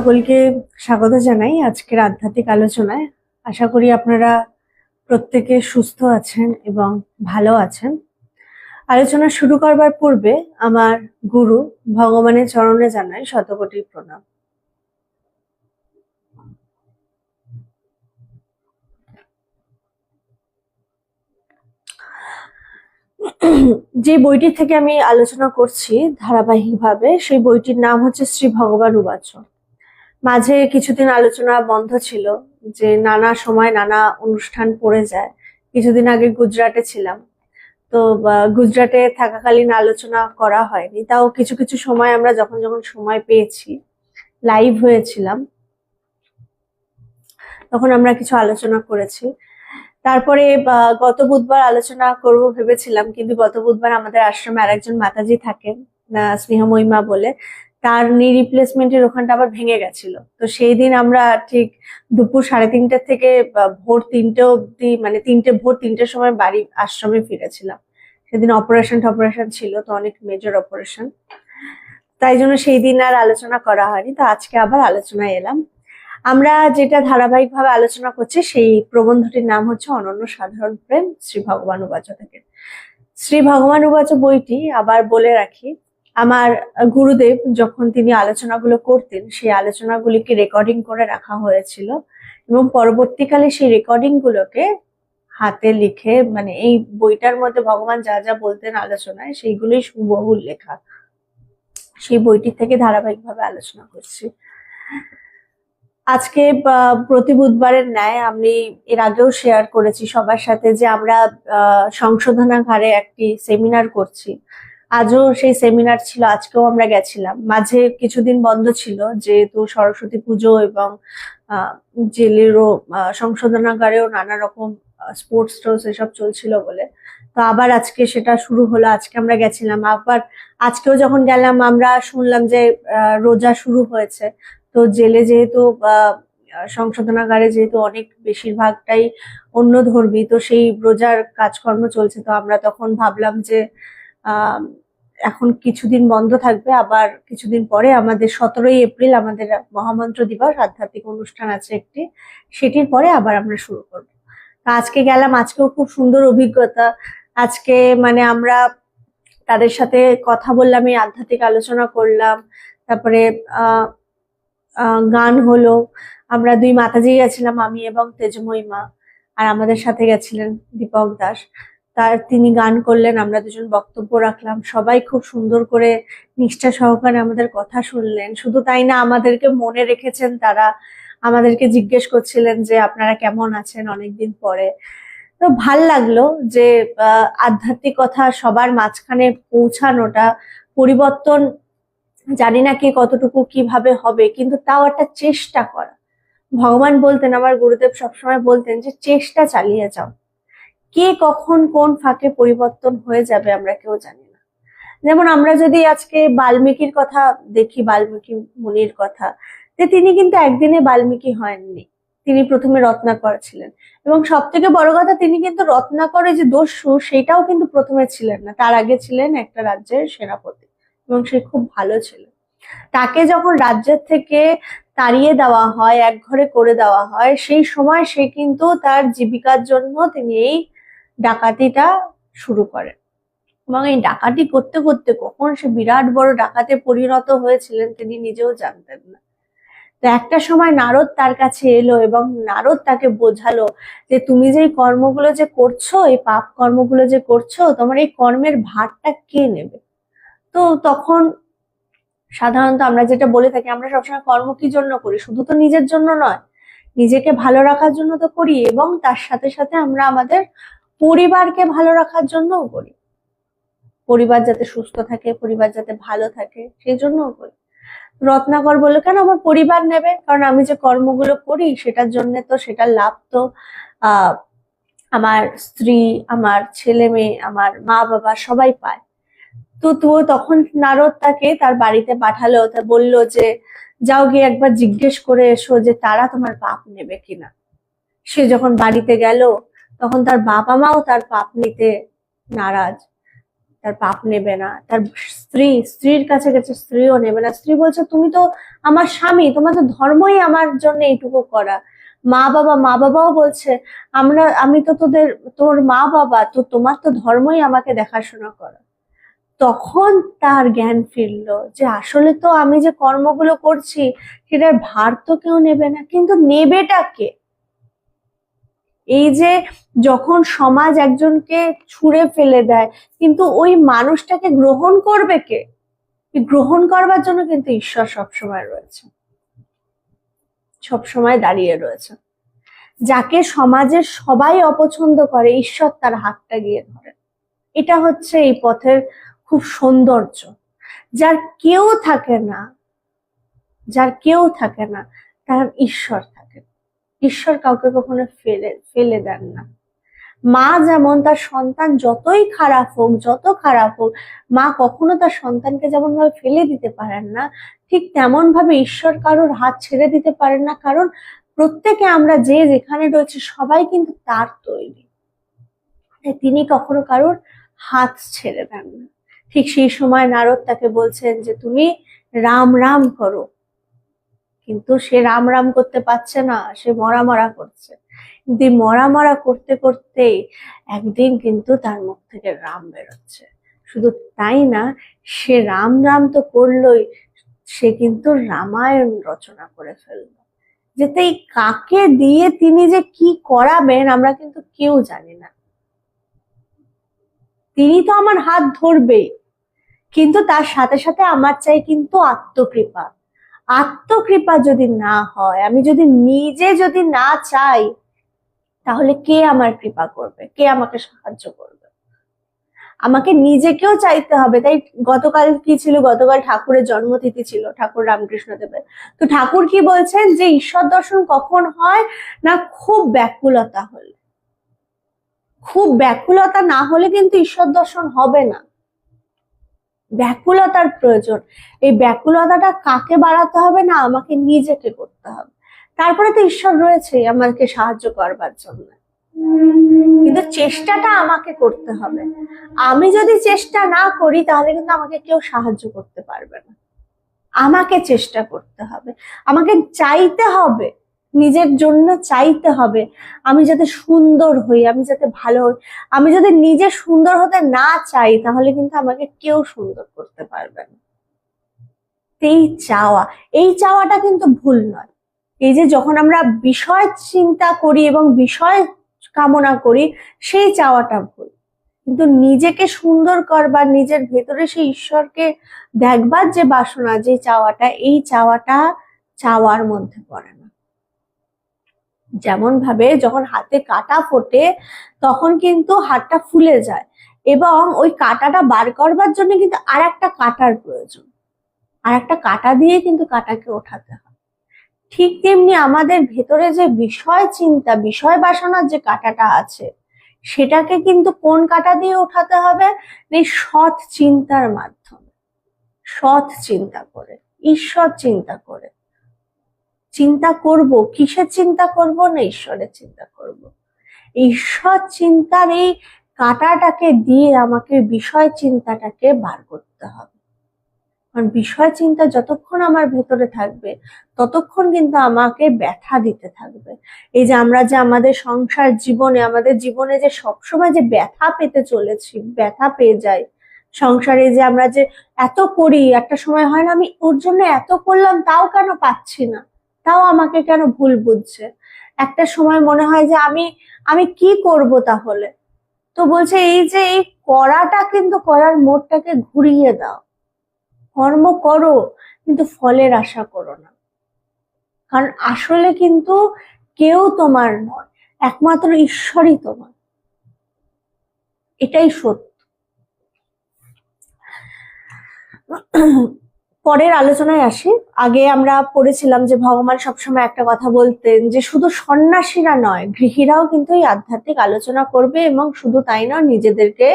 সকলকে স্বাগত জানাই আজকের আধ্যাত্মিক আলোচনায়। আশা করি আপনারা প্রত্যেকে সুস্থ আছেন এবং ভালো আছেন। আলোচনা শুরু করবার পূর্বে আমার গুরু ভগবানের চরণে জানাই শতকোটি প্রণাম। যে বইটি থেকে আমি আলোচনা করছি ধারাবাহিকভাবে, সেই বইটির নাম হচ্ছে শ্রী ভগবান উবাচ। মাঝে কিছুদিন আলোচনা বন্ধ ছিল যে নানা সময় নানা অনুষ্ঠান পড়ে যায়। কিছুদিন আগে গুজরাটে ছিলাম। তো গুজরাটে থাকাকালীন আলোচনা করা হয়নি। তাও কিছু কিছু সময় আমরা যখন যখন সময় পেয়েছি লাইভ হয়েছিলাম, তখন আমরা কিছু আলোচনা করেছি। তারপরে গত বুধবার আলোচনা করব ভেবেছিলাম, কিন্তু গত বুধবার আমাদের আশ্রমে আরেকজন মাতাজি থাকেন স্নেহময়ীমা বলে। তার নি রিপ্লেসমেন্টের ওখানটা আবার ভেঙে গেছিল। তো সেই দিন আমরা ঠিক দুপুর সাড়ে তিনটে থেকে ভোর তিনটে অব্দি মানে তিনটে, ভোর তিনটের সময় বাড়ি আশ্রমে ফিরেছিলাম। সেদিন অপারেশন টপারেশন ছিল, তো অনেক মেজর অপারেশন তাই জন্য সেই দিন আর আলোচনা করা হয়নি। তো আজকে আবার আলোচনায় এলাম। আমরা যেটা ধারাবাহিকভাবে আলোচনা করছি, সেই প্রবন্ধটির নাম হচ্ছে অনন্য সাধারণ প্রেম, শ্রী ভগবান উবাচ থেকে শ্রী ভগবান উবাচ বইটি আবার বলে রাখি আমার গুরুদেব যখন তিনি আলোচনাগুলো করতেন, সেই আলোচনাগুলিকে রেকর্ডিং করে রাখা হয়েছিল এবং পরবর্তীকালে সেই রেকর্ডিং গুলোকে হাতে লিখে মানে এই বইটার মধ্যে ভগবান যা যা বলতেন আলোচনায়, সেইগুলোই সুবহুল লেখা। সেই বইটি থেকে ধারাবাহিকভাবে আলোচনা করছি। আজকে প্রতি বুধবারের ন্যায় আমি এর আগেও শেয়ার করেছি সবার সাথে যে আমরা সংশোধনাগারে একটি সেমিনার করছি। আজও সেই সেমিনার ছিল, আজকেও আমরা গেছিলাম। মাঝে কিছুদিন বন্ধ ছিল, যেহেতু সরস্বতী পুজো এবং জেলেরও সংশোধনাগারেও নানা রকম স্পোর্টস টোর্স এসব চলছিল বলে। তো আবার আজকে সেটা শুরু হলো, আজকে আমরা গেছিলাম। আবার আজকেও যখন গেলাম, আমরা শুনলাম যে রোজা শুরু হয়েছে। তো জেলে যেহেতু সংশোধনাগারে যেহেতু অনেক বেশিরভাগটাই অন্য ধর্মী তো সেই রোজার কাজকর্ম চলছে। তো আমরা তখন ভাবলাম যে এখন কিছুদিন বন্ধ থাকবে, আবার কিছুদিন পরে আমাদের সতেরোই এপ্রিল আমাদের মহামন্ত্র দিবস, আধ্যাত্মিক অনুষ্ঠান আছে একটি, সেটির পরে আবার আমরা শুরু করব। তো আজকে গেলাম, আজকেও খুব সুন্দর অভিজ্ঞতা। আজকে মানে আমরা তাদের সাথে কথা বললাম, এই আধ্যাত্মিক আলোচনা করলাম, তারপরে গান হলো। আমরা দুই মাতাজি গেছিলাম, আমি এবং তেজময়ী মা আর আমাদের সাথে গেছিলেন দীপক দাস। তার তিনি গান করলেন আমরা দুজন বক্তব্য রাখলাম। সবাই খুব সুন্দর করে নিষ্ঠা সহকারে আমাদের কথা শুনলেন। শুধু তাই না আমাদেরকে মনে রেখেছেন তারা। আমাদেরকে জিজ্ঞেস করছিলেন যে আপনারা কেমন আছেন অনেকদিন পরে। তো ভালো লাগল যে আহ, আধ্যাত্মিকতা সবার মাঝখানে পৌঁছানোটা পরিবর্তন জানি না কে কতটুকু কীভাবে হবে কিন্তু তাও একটা চেষ্টা করা। ভগবান বলতেন আমার গুরুদেব সবসময় বলতেন যে চেষ্টা চালিয়ে যাও। কে কখন কোন ফাঁকে পরিবর্তন হয়ে যাবে আমরা কেউ জানি না। যেমন আমরা যদি আজকে বাল্মীকির কথা দেখি, বাল্মীকি মুনির কথা যে তিনি কিন্তু একদিনে বাল্মীকি হয়ননি। তিনি প্রথমে রত্নাকর ছিলেন। এবং সব থেকে বড় কথা, তিনি কিন্তু রত্নাকরে যে দস্যু, সেটাও কিন্তু প্রথমে ছিলেন না। তার আগে ছিলেন একটা রাজ্যের সেনাপতি এবং সে খুব ভালো ছিল। তাকে যখন রাজ্যের থেকে তাড়িয়ে দেওয়া হয়, এক ঘরে করে দেওয়া হয়, সেই সময় সে কিন্তু তার জীবিকার জন্য তিনি এই ডাকাতিটা শুরু করেন এবং এই ডাকাতি করতে করতে কখন সে বিরাট বড় ডাকাতে পরিণত হয়েছিলেন তিনি নিজেও জানতেন না। তো একটা সময় নারদ তার কাছে এলো এবং নারদ তাকে বোঝালো যে তুমি যে কর্মগুলো যে করছ, এই পাপ কর্মগুলো যে করছ, তোমার এই কর্মের ভারটা কে নেবে? তো তখন সাধারণত আমরা যেটা বলে থাকি, আমরা সবসময় কর্ম কি জন্য করি? শুধু তো নিজের জন্য নয়, নিজেকে ভালো রাখার জন্য তো করি এবং তার সাথে সাথে আমরা আমাদের পরিবারকে ভালো রাখার জন্যও করি। পরিবার যাতে সুস্থ থাকে, পরিবার যাতে ভালো থাকে সেই জন্যও করি। রত্নাকর বলল, কেন আমার পরিবার নেবে? কারণ আমি যে কর্মগুলো করি, সেটার জন্য তো সেটা লাভ তো আমার স্ত্রী, আমার ছেলে মেয়ে, আমার মা বাবা সবাই পায়। তো তো তখন নারদ তাকে তার বাড়িতে পাঠালো, তা বলল যে, যাও গিয়ে একবার জিজ্ঞেস করে এসো যে, তারা তোমার পাপ নেবে কিনা? সে যখন বাড়িতে গেল তখন তার বাবা মাও তার পাপ নিতে নারাজ। তার পাপ নেবে না। তার স্ত্রী, স্ত্রীর কাছে গেছে, স্ত্রীও নেবে না। স্ত্রী বলছে, তুমি তো আমার স্বামী, তোমার তো ধর্মই আমার জন্য এইটুকু করা। মা বাবা, মা বাবাও বলছে, আমরা, আমি তো তোদের, তোর মা বাবা, তো তোমার তো ধর্মই আমাকে দেখাশোনা করা। তখন তার জ্ঞান ফিরলো যে আসলে তো আমি যে কর্মগুলো করছি, সেটার ভার তো কেউ নেবে না। কিন্তু নেবেটা কে? এই যে যখন সমাজ একজনকে ছুঁড়ে ফেলে দেয়, কিন্তু ওই মানুষটাকে গ্রহণ করবে কে? গ্রহণ করবার জন্য কিন্তু ঈশ্বর সবসময় রয়েছে। সবসময় দাঁড়িয়ে রয়েছে। যাকে সমাজের সবাই অপছন্দ করে, ঈশ্বর তার হাতটা গিয়ে ধরে। এটা হচ্ছে এই পথের খুব সৌন্দর্য। যার কেউ থাকে না, যার কেউ থাকে না, তার ঈশ্বর থাকে। ঈশ্বর কাউকে কখনো ফেলে ফেলে দেন না। মা যেমন তার সন্তান যতই খারাপ হোক, যত খারাপ হোক, মা কখনো তার সন্তানকে যেমন ভাবে ফেলে দিতে পারেন না, ঠিক তেমন ভাবে ঈশ্বর কারোর হাত ছেড়ে দিতে পারেন না, কারণ প্রত্যেকে আমরা যে যেখানে রয়েছে সবাই কিন্তু তার তৈরি। তিনি কখনো কারোর হাত ছেড়ে দেন না। ঠিক সেই সময় নারদ তাকে বলছেন যে, তুমি রাম রাম করো। কিন্তু সে রাম রাম করতে পারছে না, সে মরা মরা করছে। কিন্তু মরা মরা করতে করতে একদিন কিন্তু তার মুখ থেকে রাম বেরোচ্ছে। শুধু তাই না, সে রাম রাম তো করলোই, সে কিন্তু রামায়ণ রচনা করে ফেলল। যেতে কাকে দিয়ে তিনি যে কি করাবেন, আমরা কিন্তু কেউ জানি না। তিনি তো আমার হাত ধরবেই, কিন্তু তার সাথে সাথে আমার চাই কিন্তু আত্মকৃপা। আত্মকৃপা যদি না হয়, আমি যদি নিজে যদি না চাই, তাহলে কে আমার কৃপা করবে? কে আমাকে সাহায্য করবে? আমাকে নিজেকেও চাইতে হবে। তাই গতকাল কি ছিল? গতকাল ঠাকুরের জন্মতিথি ছিল, ঠাকুর রামকৃষ্ণ দেবের তো ঠাকুর কি বলছেন? যে ঈশ্বর দর্শন কখন হয়? না, খুব ব্যাকুলতা হলে। খুব ব্যাকুলতা না হলে কিন্তু ঈশ্বর দর্শন হবে না। ব্যাকুলতার প্রয়োজন। এই ব্যাকুলতাটা কাকে বাড়াতে হবে না আমাকে নিজেকে করতে হবে? তারপরে তো ঈশ্বর রয়েছে, আমাকে সাহায্য করবার জন্য। কিন্তু চেষ্টাটা আমাকে করতে হবে। আমি যদি চেষ্টা না করি, তাহলে কিন্তু আমাকে কেউ সাহায্য করতে পারবে না। আমাকে চেষ্টা করতে হবে। আমাকে চাইতে হবে নিজের জন্য চাইতে হবে। আমি যাতে সুন্দর হই, আমি যাতে ভালো হই। আমি যদি নিজে সুন্দর হতে না চাই, তাহলে কিন্তু আমাকে কেউ সুন্দর করতে পারবে না। এই চাওয়া, এই চাওয়াটা কিন্তু ভুল নয়। এই যে যখন আমরা বিষয় চিন্তা করি এবং বিষয় কামনা করি, সেই চাওয়াটা ভুল। কিন্তু নিজেকে সুন্দর করবার, নিজের ভেতরে সেই ঈশ্বরকে দেখবার যে বাসনা, যে চাওয়াটা, এই চাওয়াটা চাওয়ার মধ্যে পড়ে না যেমন ভাবে যখন হাতে কাটা ফোটে, তখন কিন্তু হাতটা ফুলে যায় এবং ওই কাটাটা বার করবার জন্য কিন্তু আর একটা কাটার প্রয়োজন। আর একটা কাটা দিয়ে কিন্তু কাটাকে ওঠাতে হয়। ঠিক তেমনি আমাদের ভেতরে যে বিষয় চিন্তা, বিষয় বাসনার যে কাটাটা আছে, সেটাকে কিন্তু কোন কাটা দিয়ে ওঠাতে হবে? এই সৎ চিন্তার মাধ্যমে। সৎ চিন্তা করে, ঈশ্বর চিন্তা করে। চিন্তা করব, কিসের চিন্তা করব না ঈশ্বরের চিন্তা করব? ঈশ্বর চিন্তার এই কাটাটাকে দিয়ে আমাকে বিষয় চিন্তাটাকে বার করতে হবে। কারণ বিষয় চিন্তা যতক্ষণ আমার ভেতরে থাকবে, ততক্ষণ কিন্তু আমাকে ব্যথা দিতে থাকবে। এই যে আমরা যে আমাদের সংসার জীবনে, আমাদের জীবনে যে সবসময় যে ব্যথা পেতে চলেছি, ব্যথা পেয়ে যাই, সংসারে যে আমরা যে এত করি, একটা সময় হয় না আমি ওর জন্য এত করলাম, তাও কেন পাচ্ছি না? তাও আমাকে কেন ভুল বুঝছে? একটা সময় মনে হয় যে আমি আমি কি করব তাহলে? তো বলছে, এই যে এই করাটা কিন্তু করার মোড়টাকে ঘুরিয়ে দাও। কর্ম করো, কিন্তু ফলের আশা করো না। কারণ আসলে কিন্তু কেউ তোমার নয়, একমাত্র ঈশ্বরই তোমার। এটাই সত্য। পরের আলোচনায় আসি। আগে আমরা পড়েছিলাম যে ভগবান সবসময় একটা কথা বলতেন যে শুধু সন্ন্যাসীরা নয়, গৃহীরাও কিন্তু এই আধ্যাত্মিক আলোচনা করবে এবং শুধু তাই নয়, নিজেদেরকে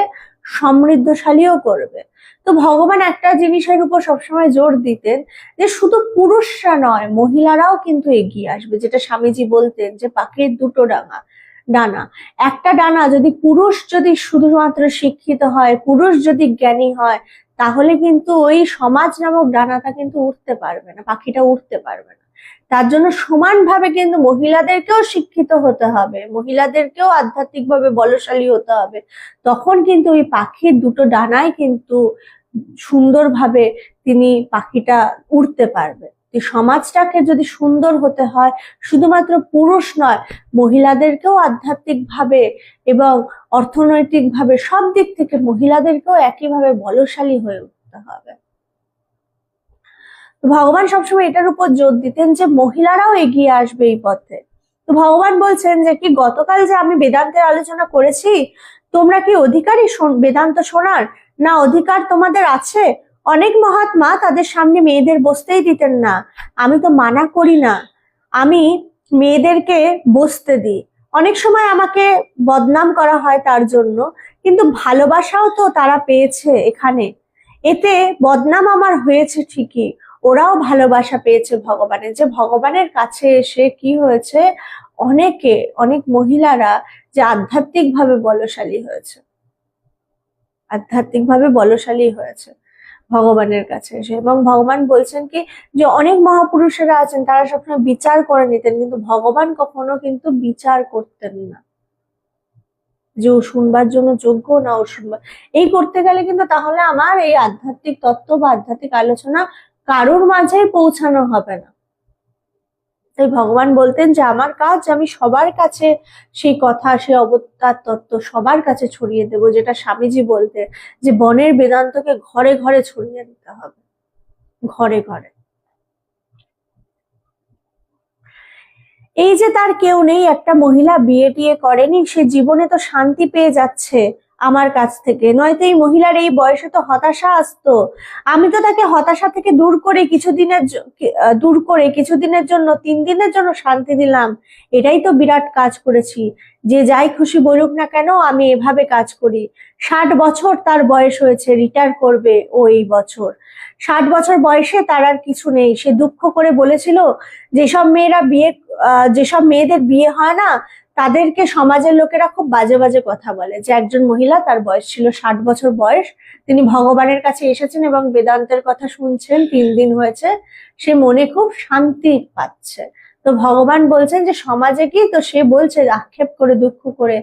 সমৃদ্ধশালীও করবে। তো ভগবান একটা জিনিসের উপর সবসময় জোর দিতেন যে শুধু পুরুষরা নয়, মহিলারাও কিন্তু এগিয়ে আসবে। যেটা স্বামীজি বলতেন যে পাখির দুটো ডাঙা, ডানা। একটা ডানা যদি পুরুষ যদি শুধুমাত্র শিক্ষিত হয়, পুরুষ যদি জ্ঞানী হয় তাহলে কিন্তু ওই সমাজ নামক ডানাটা কিন্তু উঠতে পারবে না, পাখিটা উঠতে পারবে না। তার জন্য সমানভাবে কিন্তু মহিলাদেরকেও শিক্ষিত হতে হবে, মহিলাদেরকেও আধ্যাত্মিকভাবে বলশালী হতে হবে। তখন কিন্তু ওই পাখির দুটো ডানায় কিন্তু সুন্দরভাবে তিনি পাখিটা উড়তে পারবে। সমাজটাকে যদি সুন্দর হতে হয়, শুধুমাত্র পুরুষ নয়, মহিলাদেরকেও আধ্যাত্মিকভাবে এবং অর্থনৈতিকভাবে সব দিক থেকে মহিলাদেরকেও একইভাবে বলশালী হয়ে উঠতে হবে। ভগবান সবসময় এটার উপর জোর দিতেন যে মহিলারাও এগিয়ে আসবে এই পথে। তো ভগবান বলছেন যে, কি গতকাল যে আমি বেদান্তের আলোচনা করেছি, তোমরা কি অধিকারী বেদান্ত শোনার? না, অধিকার তোমাদের আছে? অনেক মহাত্মা তাদের সামনে মেয়েদের বসতেই দিতেন না। আমি তো মানা করি না। আমি মেয়েদেরকে বসতে দিই। অনেক সময় আমাকে বদনাম করা হয় তার জন্য, কিন্তু ভালোবাসাও তো তারা পেয়েছে এখানে। এতে বদনাম আমার হয়েছে ঠিকই। ওরাও ভালোবাসা পেয়েছে ভগবানের। যে ভগবানের কাছে এসে কি হয়েছে? অনেকে, অনেক মহিলারা যে আধ্যাত্মিকভাবে বলশালী হয়েছে। আধ্যাত্মিকভাবে বলশালী হয়েছে। ভগবানের কাছে এসে। এবং ভগবান বলছেন কি যে অনেক মহাপুরুষেরা আছেন, তারা সবসময় বিচার করে নিতেন, কিন্তু ভগবান কখনো কিন্তু বিচার করতেন না। যে ও শুনবার জন্য যোগ্য না ও শুনবার। এই করতে গেলে কিন্তু তাহলে আমার এই আধ্যাত্মিক তত্ত্ব বা আধ্যাত্মিক আলোচনা কারোর মাঝে পৌঁছানো হবে না। তাই ভগবান বলতেন যে, আমার কাজ, আমি সবার কাছে সেই কথা, সেই অবতার তত্ত্ব সবার কাছে ছড়িয়ে দেব। যেটা স্বামীজি বলতে যে, বনের বেদান্তকে ঘরে ঘরে ছড়িয়ে দিতে হবে। ঘরে ঘরে। এই যে তার কেউ নেই, একটা মহিলা বিয়ে টিয়ে করেনি, সে জীবনে তো শান্তি পেয়ে যাচ্ছে। আমার কাছ থেকে। নয়তো এই মহিলার এই বয়সে তো হতাশা আসতো। আমি তো তাকে হতাশা থেকে দূর করে কিছুদিনের দূর করে কিছুদিনের জন্য, তিন দিনের জন্য শান্তি দিলাম। এটাই তো বিরাট কাজ করেছি। যে যাই খুশি বলুক না কেন, আমি এভাবে কাজ করি। ষাট বছর তার বয়স হয়েছে রিটায়ার করবে ও এই বছর। ষাট বছর বয়সে তার আর কিছু নেই। সে দুঃখ করে বলেছিল, যেসব মেয়েরা বিয়ে যেসব মেয়েদের বিয়ে হয় না তাদেরকে সমাজের লোকেরা খুব বাজে বাজে কথা বলে যে একজন মহিলা তার বয়স ছিল ষাট বছর বয়স, তিনি ভগবানের কাছে এসেছেন এবং বেদান্তের কথা শুনছেন, তিন দিন হয়েছে, সে মনে খুব শান্তি পাচ্ছে। তো ভগবান বলছেন যে সমাজে কি? তো সে বলছে আক্ষেপ করে, দুঃখ করে।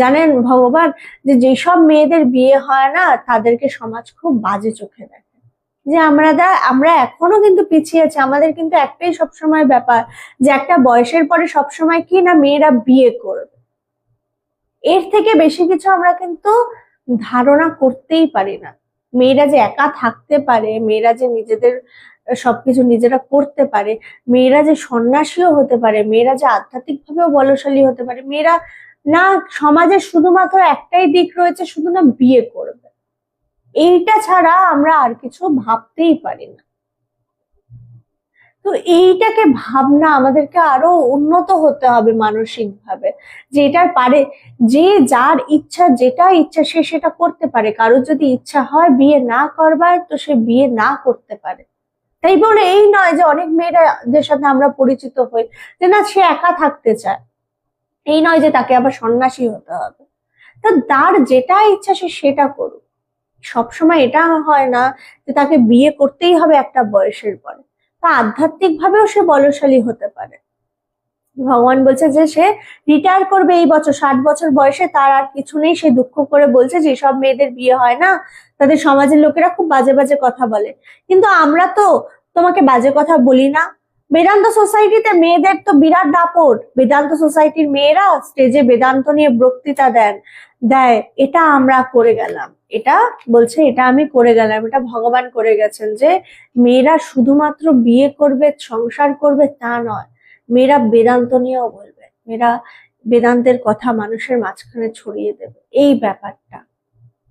জানেন ভগবান যে যেসব মেয়েদের বিয়ে হয় না, তাদেরকে সমাজ খুব বাজে চোখে দেখে। যে আমরা দা, আমরা এখনও কিন্তু পিছিয়ে আছি। আমাদের কিন্তু একটাই সবসময় ব্যাপার যে একটা বয়সের পরে সবসময় কি না মেয়েরা বিয়ে করবে। এর থেকে বেশি কিছু আমরা কিন্তু ধারণা করতেই পারি না। মেয়েরা যে একা থাকতে পারে, মেয়েরা যে নিজেদের সবকিছু নিজেরা করতে পারে, মেয়েরা যে সন্ন্যাসীও হতে পারে, মেয়েরা যে আধ্যাত্মিকভাবেও বলশালী হতে পারে, মেয়েরা না সমাজের শুধুমাত্র একটাই দিক রয়েছে, শুধু না বিয়ে করবে। এইটা ছাড়া আমরা আর কিছু ভাবতেই পারি না। তো এইটাকে ভাবনা আমাদেরকে আরও উন্নত হতে হবে মানসিক ভাবে যে পারে, যে যার ইচ্ছা, যেটা ইচ্ছা সে সেটা করতে পারে। কারোর যদি ইচ্ছা হয় বিয়ে না করবার, তো সে বিয়ে না করতে পারে। তাই বলে এই নয় যে অনেক মেয়েরা মেয়েরাদের সাথে আমরা পরিচিত হই, যে না সে একা থাকতে চায়। এই নয় যে তাকে আবার সন্ন্যাসী হতে হবে। তো তার যেটা ইচ্ছা সে সেটা করুক। সবসময় এটা হয় না যে তাকে বিয়ে করতেই হবে একটা বয়সের পরে। তা আধ্যাত্মিক ভাবেও সে বলশালী হতে পারে। ভগবান বলছে যে সে রিটায়ার করবে এই বছর, ষাট বছর বয়সে তার আর কিছু নেই, সে দুঃখ করে বলছে যে সব মেয়েদের বিয়ে হয় না, তাদের সমাজের লোকেরা খুব বাজে বাজে কথা বলে। কিন্তু আমরা তো তোমাকে বাজে কথা বলি না বেদান্ত সোসাইটিতে মেয়েদের তো বিরাট দাপট। বেদান্ত সোসাইটির মেয়েরা স্টেজে বেদান্ত নিয়ে বক্তৃতা দেন। দেয়, এটা আমরা করে গেলাম। এটা বলছে, এটা আমি করে গেলাম। এটা ভগবান করে গেছেন যে মেয়েরা শুধুমাত্র বিয়ে করবে, সংসার করবে তা নয়। মেয়েরা বেদান্ত নিয়েও বলবে। মেয়েরা বেদান্তের কথা মানুষের মাঝখানে ছড়িয়ে দেবে। এই ব্যাপারটা।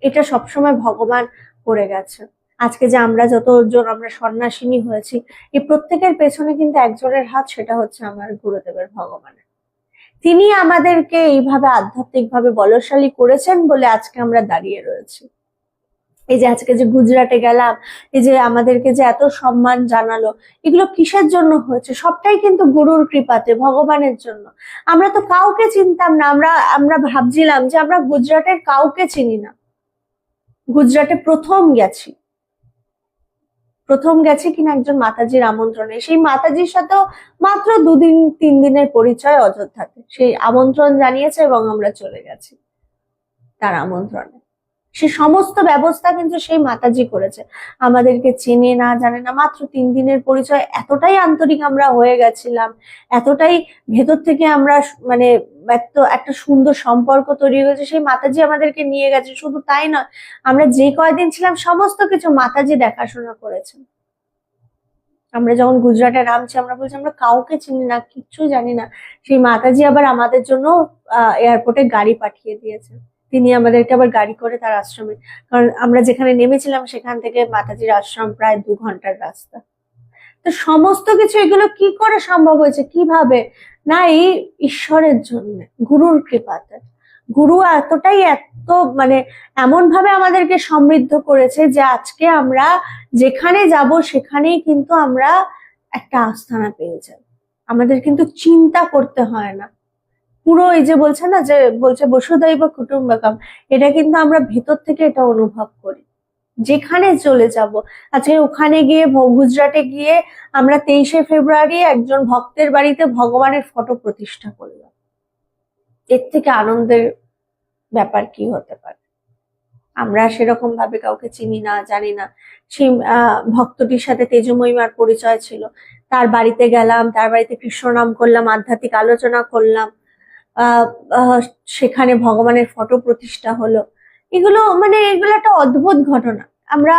এটা সবসময় ভগবান করে গেছে আজকে যে আমরা যতজন আমরা সন্ন্যাসিনী হয়েছি এই প্রত্যেকের পেছনে কিন্তু একজনের হাত, সেটা হচ্ছে আমার গুরুদেবের ভগবানের। তিনি আমাদেরকে এইভাবে আধ্যাত্মিকভাবে বলশালী করেছেন বলে আজকে আমরা দাঁড়িয়ে রয়েছি। এই যে আজকে যে গুজরাটে গেলাম, এই যে আমাদেরকে যে এত সম্মান জানালো, এগুলো কিসের জন্য হয়েছে? সবটাই কিন্তু গুরুর কৃপাতে, ভগবানের জন্য। আমরা তো কাউকে চিনতাম না, আমরা আমরা ভাবছিলাম যে আমরা গুজরাটের কাউকে চিনি না। গুজরাটে প্রথম গেছি। প্রথম গেছে কিনা একজন মাতাজির আমন্ত্রণে। সেই মাতাজির সাথেও মাত্র দুদিন, তিন দিনের পরিচয় অযোধ্যাতে। সেই আমন্ত্রণ জানিয়েছে এবং আমরা চলে গেছি তার আমন্ত্রণে। সে সমস্ত ব্যবস্থা কিন্তু সেই মাতাজি করেছে। আমাদেরকে চেনে না, জানে না, মাত্র তিন দিনের পরিচয়, এতটাই আন্তরিক আমরা হয়ে গেছিলাম, এতটাই ভেতর থেকে আমরা মানে একটা সুন্দর সম্পর্ক তৈরি হয়েছে সেই মাতাজি আমাদেরকে নিয়ে গেছে। শুধু তাই নয়, আমরা যে কয়দিন ছিলাম, সমস্ত কিছু মাতাজি দেখাশোনা করেছেন আমরা যখন গুজরাটে নামছি, আমরা বলছি, আমরা কাউকে চিনি না, কিচ্ছু জানি না। সেই মাতাজি আবার আমাদের জন্য এয়ারপোর্টে গাড়ি পাঠিয়ে দিয়েছে। তিনি আমাদেরকে আবার গাড়ি করে তার আশ্রমে। কারণ আমরা যেখানে নেমেছিলাম, সেখান থেকে মাতাজির আশ্রম প্রায় দু ঘণ্টার রাস্তা। তো সমস্ত কিছু এগুলো কি করে সম্ভব হয়েছে? কীভাবে? না, এই ঈশ্বরের জন্য, গুরুর কৃপাতে। গুরু এতটাই এত মানে এমন ভাবে আমাদেরকে সমৃদ্ধ করেছে যে আজকে আমরা যেখানে যাব, সেখানেই কিন্তু আমরা একটা আস্থানা পেয়ে যাই আমাদের কিন্তু চিন্তা করতে হয় না। পুরো এই যে বলছে না যে বলছে বসুদৈব কুটুম্বকম, এটা কিন্তু আমরা ভেতর থেকে এটা অনুভব করি। যেখানে চলে যাব, আজকে ওখানে গিয়ে গুজরাটে গিয়ে আমরা তেইশে ফেব্রুয়ারি একজন ভক্তের বাড়িতে ভগবানের ফটো প্রতিষ্ঠা করলাম। এর থেকে আনন্দের ব্যাপার কি হতে পারে? আমরা সেরকম ভাবে কাউকে চিনি না, জানি না। ভক্তটির সাথে তেজময়ীমার পরিচয় ছিল। তার বাড়িতে গেলাম, তার বাড়িতে কৃষ্ণ নাম করলাম, আধ্যাত্মিক আলোচনা করলাম। সেখানে ভগবানের ফটো প্রতিষ্ঠা হলো। এগুলো মানে এগুলো একটা অদ্ভুত ঘটনা। আমরা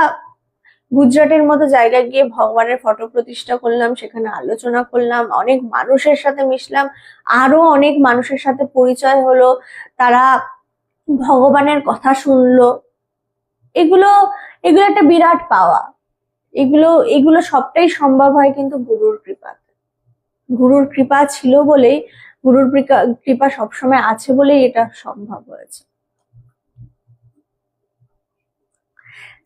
গুজরাটের মতো জায়গায় গিয়ে ভগবানের ফটো প্রতিষ্ঠা করলাম, সেখানে আলোচনা করলাম, অনেক মানুষের সাথে মিশলাম, আরও অনেক মানুষের সাথে পরিচয় হলো, তারা ভগবানের কথা শুনলো। এগুলো এগুলো একটা বিরাট পাওয়া। এগুলো এগুলো সবটাই সম্ভব হয় কিন্তু গুরুর কৃপাতে। গুরুর কৃপা ছিল বলেই গুরুর কৃপা- সবসময় আছে বলেই এটা সম্ভব হয়েছে।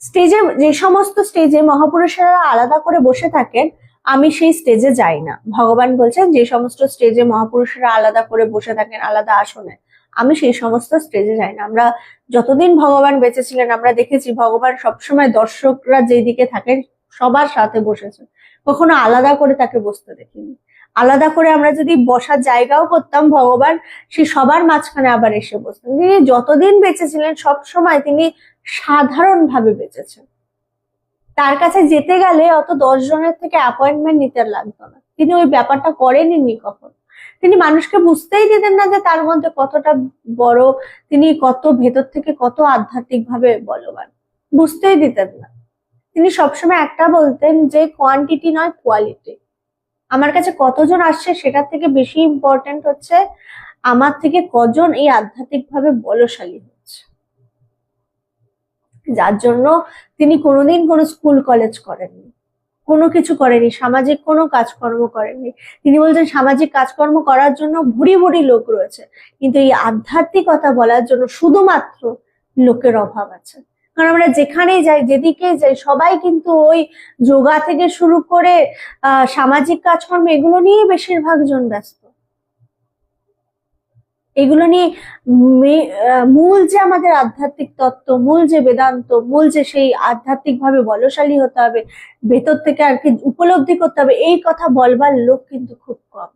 স্টেজে যে সমস্ত স্টেজে মহাপুরুষেরা আলাদা করে বসে থাকেন, আমি সেই স্টেজে যাই না। ভগবান বলছেন, যে সমস্ত স্টেজে মহাপুরুষেরা আলাদা করে বসে থাকেন, আলাদা আসনে, আমি সেই সমস্ত স্টেজে যাই না। আমরা যতদিন ভগবান বেঁচে ছিলেন আমরা দেখেছি ভগবান সবসময় দর্শকরা যেদিকে থাকেন, সবার সাথে বসেছেন কখনো আলাদা করে তাকে বসতে দেখিনি। আলাদা করে আমরা যদি বসার জায়গাও করতাম, ভগবান সে সবার মাঝখানে আবার এসে বসতেন। তিনি যতদিন বেঁচেছিলেন, সব সময় তিনি সাধারণ ভাবে বেঁচেছেন। তার কাছে যেতে গেলে অত দশ জনের থেকে অ্যাপয়েন্টমেন্ট নিতে লাগতো না। তিনি ওই ব্যাপারটা করেননি কখন। তিনি মানুষকে বুঝতেই দিতেন না যে তার মধ্যে কতটা বড়, তিনি কত ভেতর থেকে কত আধ্যাত্মিক ভাবে বলবান। বুঝতেই দিতেন না। তিনি সবসময় একটা বলতেন যে কোয়ান্টিটি নয় কোয়ালিটি আমার কাছে কতজন আসছে সেটার থেকে বেশি ইম্পর্টেন্ট হচ্ছে আমার থেকে কজন এই আধ্যাত্মিক ভাবে বলশালী হচ্ছে। যার জন্য তিনি কোনোদিন কোনো স্কুল, কলেজ করেননি, কোনো কিছু করেনি সামাজিক কোনো কাজকর্ম করেননি। তিনি বলছেন, সামাজিক কাজকর্ম করার জন্য ভুরি ভুরি লোক রয়েছে, কিন্তু এই আধ্যাত্মিকতা বলার জন্য শুধুমাত্র লোকের অভাব আছে। কারণ আমরা যেখানেই যাই যেদিকে যাই, সবাই কিন্তু ওই যোগা থেকে শুরু করে সামাজিক কাজকর্ম এগুলো নিয়ে বেশিরভাগ জন ব্যস্ত। এগুলো নিয়ে মূল যে আমাদের আধ্যাত্মিক তত্ত্ব, মূল যে বেদান্ত, মূল যে সেই আধ্যাত্মিক ভাবে বলশালী হতে হবে, ভেতর থেকে আর কি উপলব্ধি করতে হবে, এই কথা বলবার লোক কিন্তু খুব কম।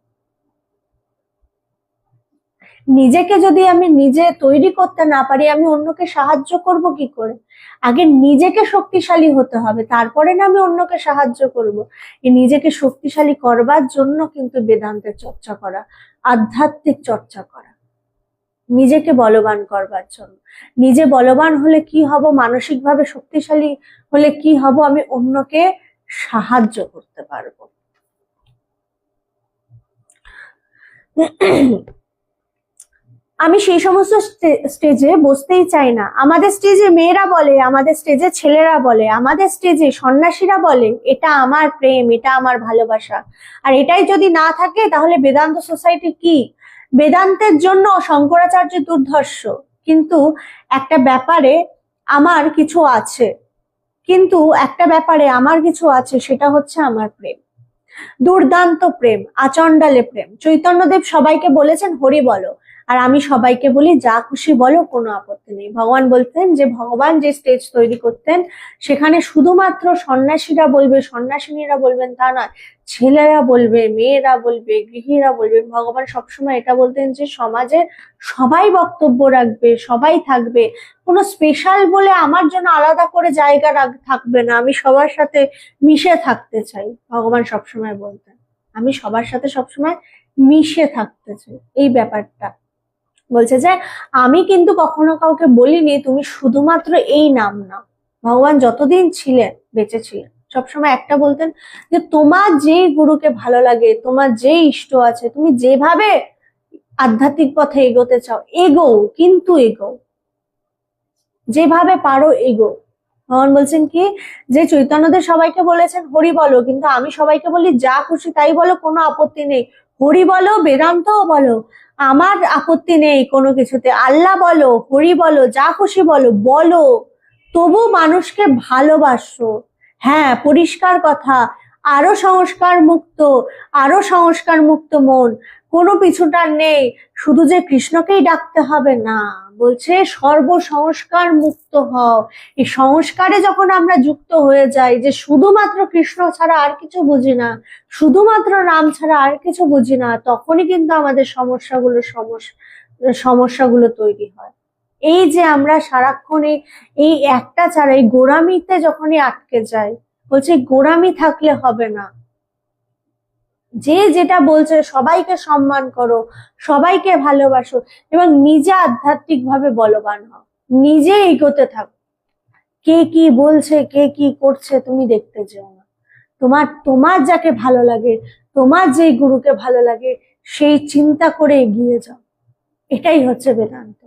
নিজেকে যদি আমি নিজে তৈরি করতে না পারি, আমি অন্যকে সাহায্য করব কি করে? আগে নিজেকে শক্তিশালী হতে হবে, তারপরে না আমি অন্যকে সাহায্য করব। এই নিজেকে শক্তিশালী করবার জন্য কিন্তু বেদান্তের চর্চা করা, আধ্যাত্মিক চর্চা করা। নিজেকে বলবান করবার জন্য। নিজে বলবান হলে কি হব? মানসিকভাবে শক্তিশালী হলে কি হব? আমি অন্যকে সাহায্য করতে পারব। আমি সেই সমস্ত স্টে- স্টেজে বসতেই চাই না। আমাদের স্টেজে মেয়েরা বলে, আমাদের স্টেজে ছেলেরা বলে, আমাদের স্টেজে সন্ন্যাসীরা বলে, এটা আমার প্রেম, এটা আমার ভালোবাসা। আর এটাই যদি না থাকে, তাহলে বেদান্ত সোসাইটি কি? বেদান্তের জন্য শঙ্করাচার্য দুর্ধর্ষ। কিন্তু একটা ব্যাপারে আমার কিছু আছে। কিন্তু একটা ব্যাপারে আমার কিছু আছে, সেটা হচ্ছে আমার প্রেম। দুর্দান্ত প্রেম, আচণ্ডালে প্রেম। চৈতন্যদেব সবাইকে বলেছেন, হরি বলো। আর আমি সবাইকে বলি, যা খুশি বলো, কোনো আপত্তি নেই। ভগবান বলতেন যে, ভগবান যে স্টেজ তৈরি করতেন, সেখানে শুধুমাত্র সন্ন্যাসীরা বলবে, সন্ন্যাসিনীরা বলবেন তা নয়, ছেলেরা বলবে, মেয়েরা বলবে, গৃহীরা বলবে। ভগবান সবসময় এটা বলতেন যে, সমাজে সবাই বক্তব্য রাখবে, সবাই থাকবে। কোনো স্পেশাল বলে আমার জন্য আলাদা করে জায়গা থাকবে না। আমি সবার সাথে মিশে থাকতে চাই, ভগবান সবসময় বলতেন। আমি সবার সাথে সবসময় মিশে থাকতে চাই। এই ব্যাপারটা। বলছে যে, আমি কিন্তু কখনো কাউকে বলিনি, তুমি শুধুমাত্র এই নাম নাও ভগবান যতদিন ছিলেন, বেঁচে ছিলেন। সবসময় একটা বলতেন যে, তোমার যে গুরুকে ভালো লাগে, তোমার যে ইষ্ট আছে, তুমি যেভাবে আধ্যাত্মিক পথে এগোতে চাও, এগো, কিন্তু এগো। যেভাবে পারো এগো। ভগবান বলছেন কি, যে চৈতন্যদের সবাইকে বলেছেন, হরি বলো, কিন্তু আমি সবাইকে বলি, যা খুশি তাই বলো, কোনো আপত্তি নেই। হরি বলো, বেদান্তও বলো আমার আপত্তি নেই কোনো কিছুতে। আল্লাহ বলো হরি বলো, যা খুশি বলো বলো। তবু মানুষকে ভালোবাসো। হ্যাঁ পরিষ্কার কথা। আরও সংস্কার মুক্ত, আরও সংস্কার মুক্ত মন। কোনো পিছুটার নেই, শুধু যে কৃষ্ণকেই ডাকতে হবে না। বলছে, সর্বসংস্কার মুক্ত হও। এই সংস্কারে যখন আমরা যুক্ত হয়ে যাই, যে শুধুমাত্র কৃষ্ণ ছাড়া আর কিছু বুঝি না, শুধুমাত্র নাম ছাড়া আর কিছু বুঝি না, তখনই কিন্তু আমাদের সমস্যাগুলো সমস্যা সমস্যাগুলো তৈরি হয়। এই যে আমরা সারাক্ষণ এই- একটা ছাড়া, এই গোড়ামিতে যখনই আটকে যাই বলছে, গোড়ামি থাকলে হবে না। যে যেটা বলছে, সবাইকে সম্মান করো, সবাইকে ভালোবাসো এবং নিজে আধ্যাত্মিক ভাবে বলবান হও। নিজে এগোতে থাকো। কে কি বলছে, কে কি করছে, তুমি দেখতে যেও না। তোমার তোমার যাকে ভালো লাগে, তোমার যে গুরুকে ভালো লাগে, সেই চিন্তা করে এগিয়ে যাও। এটাই হচ্ছে বেদান্ত।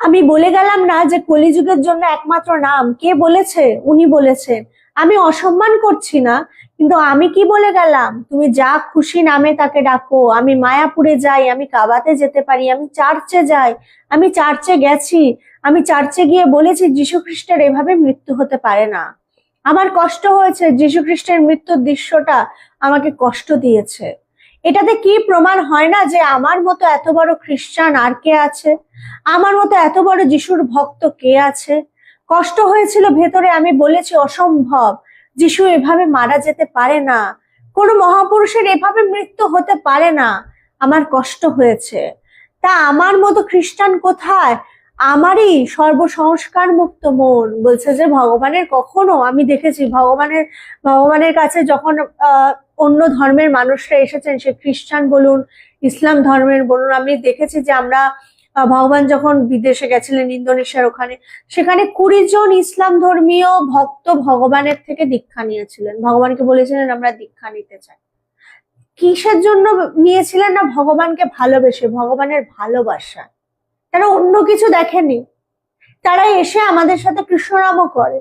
আমি বলে গেলাম না যে কলিযুগের জন্য একমাত্র নাম। কে বলেছে? উনি বলেছেন আমি অসম্মান করছি না, কিন্তু আমি কি বলে গেলাম? তুমি যা খুশি নামে তাকে ডাকো। আমি মায়াপুরে যাই, আমি কাবাতে যেতে পারি, আমি চার্চে যাই, আমি চার্চে গেছি, আমি চার্চে গিয়ে বলেছি যীশু খ্রিস্টের এভাবে মৃত্যু হতে পারে না। আমার কষ্ট হয়েছে যীশু খ্রিস্টের মৃত্যুর দৃশ্যটা আমাকে কষ্ট দিয়েছে। এটাতে কি প্রমাণ হয় না যে আমার মতো এত বড় খ্রিস্টান আর কে আছে? আমার মতো এত বড় যিশুর ভক্ত কে আছে? কষ্ট হয়েছিল ভেতরে আমি বলেছি অসম্ভব যিশু এভাবে মারা যেতে পারে না। কোনো মহাপুরুষের এভাবে মৃত্যু হতে পারে না। আমার কষ্ট হয়েছে। তা আমার মতো খ্রিস্টান কোথায়? আমারই সর্বসংস্কার মুক্ত মন। বলছে যে ভগবানের কখনো আমি দেখেছি ভগবানের ভগবানের কাছে যখন আহ, অন্য ধর্মের মানুষরা এসেছেন, সে খ্রিস্টান বলুন, ইসলাম ধর্মের বলুন। আমি দেখেছি যে আমরা ভগবান যখন বিদেশে গেছিলেন ইন্দোনেশিয়ার ওখানে, সেখানে কুড়ি জন ইসলাম ধর্মীয় ভক্ত ভগবানের থেকে দীক্ষা নিয়েছিলেন। ভগবানকে বলেছিলেন, আমরা দীক্ষা নিতে চাই। কিসের জন্য নিয়েছিলেন না? ভগবানকে ভালোবেসে, ভগবানের ভালোবাসা। তারা অন্য কিছু দেখেনি। তারা এসে আমাদের সাথে কৃষ্ণনামও করে।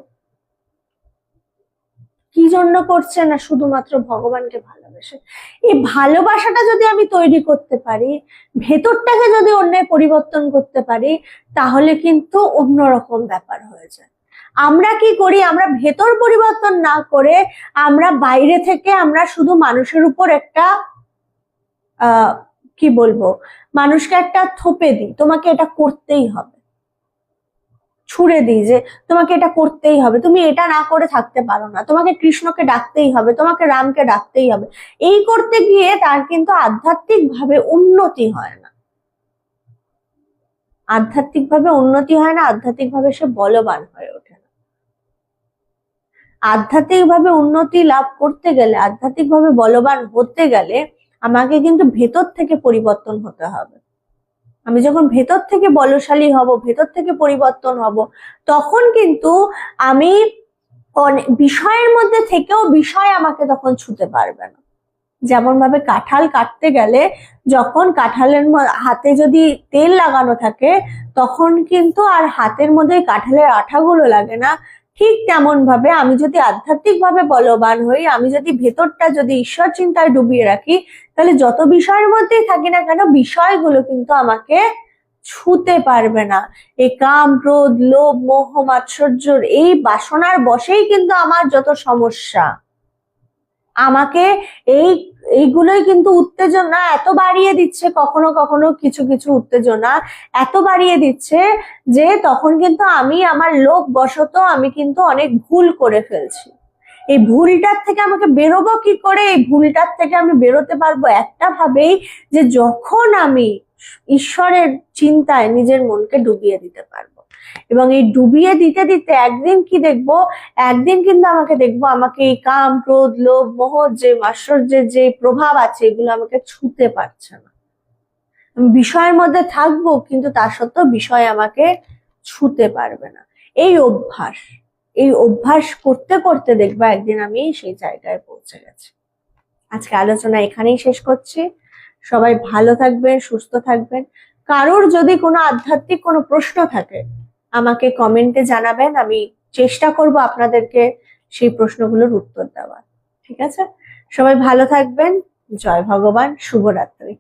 কি জন্য করছে না শুধুমাত্র ভগবানকে ভালোবেসে? এই ভালোবাসাটা যদি আমি তৈরি করতে পারি, ভেতরটাকে যদি অন্যের পরিবর্তন করতে পারি, তাহলে কিন্তু অন্যরকম ব্যাপার হয়ে যায়। আমরা কি করি? আমরা ভেতর পরিবর্তন না করে আমরা বাইরে থেকে আমরা শুধু মানুষের উপর একটা, আহ, কি বলব? মানুষকে একটা থোপে দিই। তোমাকে এটা করতেই হবে। ছুড়ে দিই যে, তোমাকে এটা করতেই হবে। তুমি এটা না করে থাকতে পারো না। তোমাকে কৃষ্ণকে ডাকতেই হবে, তোমাকে রামকে ডাকতেই হবে। এই করতে গিয়ে তার কিন্তু আধ্যাত্মিক ভাবে উন্নতি হয় না। আধ্যাত্মিক ভাবে উন্নতি হয় না আধ্যাত্মিক ভাবে সে বলবান হয়ে ওঠে না। আধ্যাত্মিক ভাবে উন্নতি লাভ করতে গেলে আধ্যাত্মিক ভাবে বলবান হতে গেলে আমাকে কিন্তু ভেতর থেকে পরিবর্তন হতে হবে। আমি যখন ভেতর থেকে বলশালী হব, ভেতর থেকে পরিবর্তন হব, তখন কিন্তু আমি বিষয়ের মধ্যে থেকেও বিষয় আমাকে তখন ছুতে পারবে না। যেমন ভাবে কাঁঠাল কাটতে গেলে যখন কাঁঠালের হাতে যদি তেল লাগানো থাকে, তখন কিন্তু আর হাতের মধ্যে কাঁঠালের আঠাগুলো লাগে না। ঠিক তেমন ভাবে আমি যদি আধ্যাত্মিক ভাবে বলবান হই, আমি যদি ভেতরটা যদি ঈশ্বর চিন্তায় ডুবিয়ে রাখি, তাহলে যত বিষয়ের মধ্যেই থাকি না কেন বিষয়গুলো কিন্তু আমাকে ছুতে পারবে না। এই কাম ক্রোধ, লোভ, মোহ, মাৎসর্যর এই বাসনার বসেই কিন্তু আমার যত সমস্যা। আমাকে এই, এইগুলোই কিন্তু উত্তেজনা এত বাড়িয়ে দিচ্ছে, কখনো কখনো কিছু কিছু উত্তেজনা এত বাড়িয়ে দিচ্ছে যে তখন কিন্তু আমি আমার লোক বশত আমি কিন্তু অনেক ভুল করে ফেলছি। এই ভুলটার থেকে আমাকে বেরোবো কি করে? এই ভুলটার থেকে আমি বেরোতে পারব একটা ভাবেই যে যখন আমি ঈশ্বরের চিন্তায় নিজের মনকে ডুবিয়ে দিতে পারব। এবং এই ডুবিয়ে দিতে দিতে একদিন কি দেখব? একদিন কিন্তু আমাকে দেখব, আমাকে এই কাম, ক্রোধ, লোভ, মোহ, যে মাশ্বর্যের যে প্রভাব আছে, এগুলো আমাকে ছুতে পারছে না। বিষয়ের মধ্যে থাকব, কিন্তু তা সত্ত্বেও বিষয় আমাকে ছুতে পারবে না। এই অভ্যাস এই অভ্যাস করতে করতে দেখব একদিন আমি সেই জায়গায় পৌঁছে গেছি। আজকে আলোচনা এখানেই শেষ করছি। সবাই ভালো থাকবেন, সুস্থ থাকবেন। কারোর যদি কোনো আধ্যাত্মিক কোনো প্রশ্ন থাকে আমাকে কমেন্টে জানাবেন, আমি চেষ্টা করব আপনাদেরকে সেই প্রশ্নগুলোর উত্তর দেওয়ার। ঠিক আছে? সবাই ভালো থাকবেন। জয় ভগবান। শুভরাত্রি।